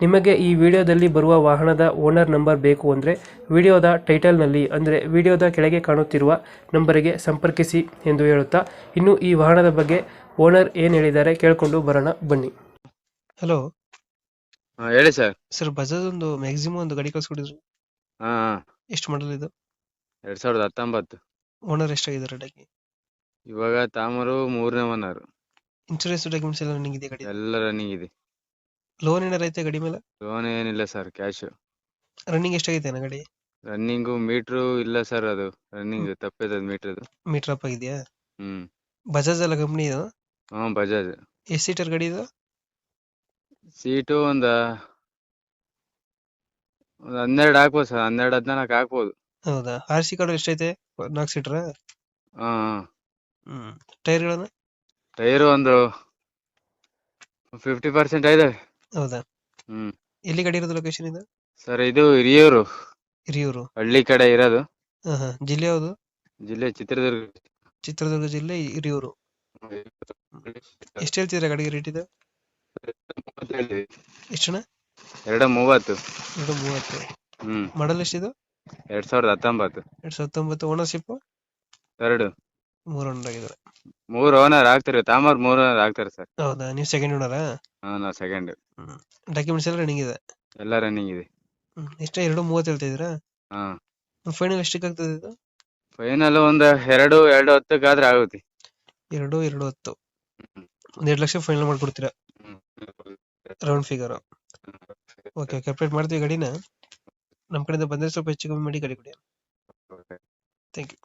ನಿಮಗೆ ಈ ವಿಡಿಯೋದಲ್ಲಿ ಬರುವ ವಾಹನದ ಓನರ್ ನಂಬರ್ ಬೇಕು ಅಂದರೆ ವಿಡಿಯೋದ ಟೈಟಲ್ನಲ್ಲಿ ಅಂದರೆ ವಿಡಿಯೋದ ಕೆಳಗೆ ಕಾಣುತ್ತಿರುವ ನಂಬರಿಗೆ ಸಂಪರ್ಕಿಸಿ ಎಂದು ಹೇಳುತ್ತಾ ಇನ್ನು ಈ ವಾಹನದ ಬಗ್ಗೆ ಓನರ್ ಏನು ಹೇಳಿದ್ದಾರೆ ಕೇಳಿಕೊಂಡು ಬರೋಣ ಬನ್ನಿ. ಹಲೋ. ಹಾ ಹೇಳಿ ಸರ್. ಸರ್ ಬಜಾಜ್ ಒಂದು ಮ್ಯಾಕ್ಸಿಮಮ್ ಒಂದು ಗಾಡಿ ಕಳ್ಸ್ಕೊಟ್ಟಿದ್ರು. ಹಾ ಹಾ. ಎಷ್ಟು ಮಾಡಲ್ ಇದು? ಎರಡ್ ಸಾವಿರದ ಹತ್ತೊಂಬತ್ತು. ಓನರ್ ಎಷ್ಟಾಗಿದ್ದಾರೆ ಗಾಡಿಗೆ? ಇವಾಗ ತಾಮರು ಮೂರನೇ ಓನರ್ ಇನ್ಶೂರೆನ್ಸ್ ಡಾಕ್ಯುಮೆಂಟ್ಸ್ ಎಲ್ಲ ರನ್ನಿಂಗ್ ಇದೆ ಗಾಡಿ ಎಲ್ಲ ರನ್ನಿಂಗ್ ಇದೆ. ಲೋನ್ ಏನಾರ ಐತೆ ಗಡಿ ಮೇಲೆ? ಲೋನ್ ಏನಿಲ್ಲ ಸರ್ ಕ್ಯಾಶ್ ರನ್ನಿಂಗ್ ಎಷ್ಟಾಗಿದೆ ಅಣ್ಣ ಗಾಡಿ? ರನ್ನಿಂಗು ಮೀಟ್ರು ಇಲ್ಲ ಸರ್ ಅದು. ರನ್ನಿಂಗ್ ತಪ್ಪಿದೆ ಅದು ಮೀಟರ್ ಅಪ್ ಆಗಿದೆಯಾ? ಹ್ಮ್. ಬಜಾಜ್ ಅಲ್ಲ ಕಂಪ್ನಿ ಇದು? ಹ್ಞೂ ಬಜಾಜ್ ಎಷ್ಟು ಸೀಟರ್ ಗಾಡಿ ಇದು? ಸೀಟು ಒಂದ ಒಂದ್ ಹನ್ನೆರಡು ಹಾಕ್ಬೋದು ಸರ್ ಹನ್ನೆರಡು ಹದಿನಾಲ್ಕು ಹಾಕ್ಬೋದು. ಹೌದಾ? ಆರ್ ಸಿ ಕಾರ್ಡ್ ಎಷ್ಟೈತೆ ನಾಲ್ಕು ಸೀಟರ್ ಹಾ ಹ್ಮ್. ಟೈರ್ಗಳನ್ನ ಟೈರ್ ಒಂದು ಫಿಫ್ಟಿ ಪರ್ಸೆಂಟ್ ಇದಾವೆ ಹೌದಾ? ಹ್ಮ್. ಎಲ್ಲಿ ಗಾಡಿ ಇರೋದು ಲೊಕೇಶನ್ ಇದು? ಸರ್ ಇದು ಹಿರಿಯೂರು. ಹಿರಿಯೂರು. ಹಳ್ಳಿ ಕಡೆ ಇರೋದು. ಹಾ ಹಾ. ಜಿಲ್ಲೆ ಯಾವುದು? ಜಿಲ್ಲೆ ಚಿತ್ರದುರ್ಗ. ಚಿತ್ರದುರ್ಗ ಜಿಲ್ಲೆ ಹಿರಿಯೂರು. ಎಷ್ಟು ಹೇಳ್ತೀರಾ ಗಾಡಿಗೆ ರೇಟ್ ಇದು? ಎಷ್ಟಣ್ಣ? ಎರಡು ಮೂವತ್ತು. ಎರಡು ಮೂವತ್ತು. ಹ್ಮ್. ಮಾಡಲ್ ಎಷ್ಟಿದು? ಎರಡ್ ಸಾವಿರದ ಹತ್ತೊಂಬತ್ತು. ಎರಡ್ ಸಾವಿರದ ಹತ್ತೊಂಬತ್ತು ಓನರ್ಶಿಪ್ ಎರಡು. ಮೂರು ಓನರ್ ಆಗಿದ್ದಾರೆ. ಮೂರ್ ಓನರ್ ಆಗ್ತಾರೆ ತಾಮರ್ ಮೂರ್ ಓನರ್ ಆಗ್ತಾರೆ ಸರ್. ಹೌದಾ? ನೀವು ಸೆಕೆಂಡ್ ಓನರಾ ಹಾ ನಾ ಸೆಕೆಂಡ್ ಡಾಕ್ಯುಮೆಂಟ್ಸ್ ಎಲ್ಲ ರನ್ನಿಂಗ್ ಇದೆ? ಎಲ್ಲ ರನ್ನಿಂಗ್ ಇದೆ. ಇಷ್ಟ ಎರಡು ಮೂವತ್ತು ಹೇಳ್ತಾ ಇದ್ದೀರಾ? ಹಾ. ಫೈನಲ್ ಎಷ್ಟಕ್ಕೆ ಆಗ್ತದೆ ಇದು? ಫೈನಲ್ ಒಂದ್ ಎರಡು ಎರಡು ಹತ್ತಕ್ಕಾದ್ರೆ ಆಗುತ್ತೆ. ಎರಡು ಎರಡು ಹತ್ತು. ಒಂದ್ ಎರಡು ಲಕ್ಷ ಫೈನಲ್ ಮಾಡ್ಕೊಡ್ತೀರಾ? Round figure okay okay update ಮಾಡ್ತೀವಿ ಗಾಡಿನ. ನಮ್ಮ ಕಡೆಯಿಂದ ಬಂದರೆ ಸ್ವಲ್ಪ ಹೆಚ್ಚು ಕಮ್ಮಿ ಮಾಡಿ ಗಾಡಿ ಕೊಡಿ. Thank you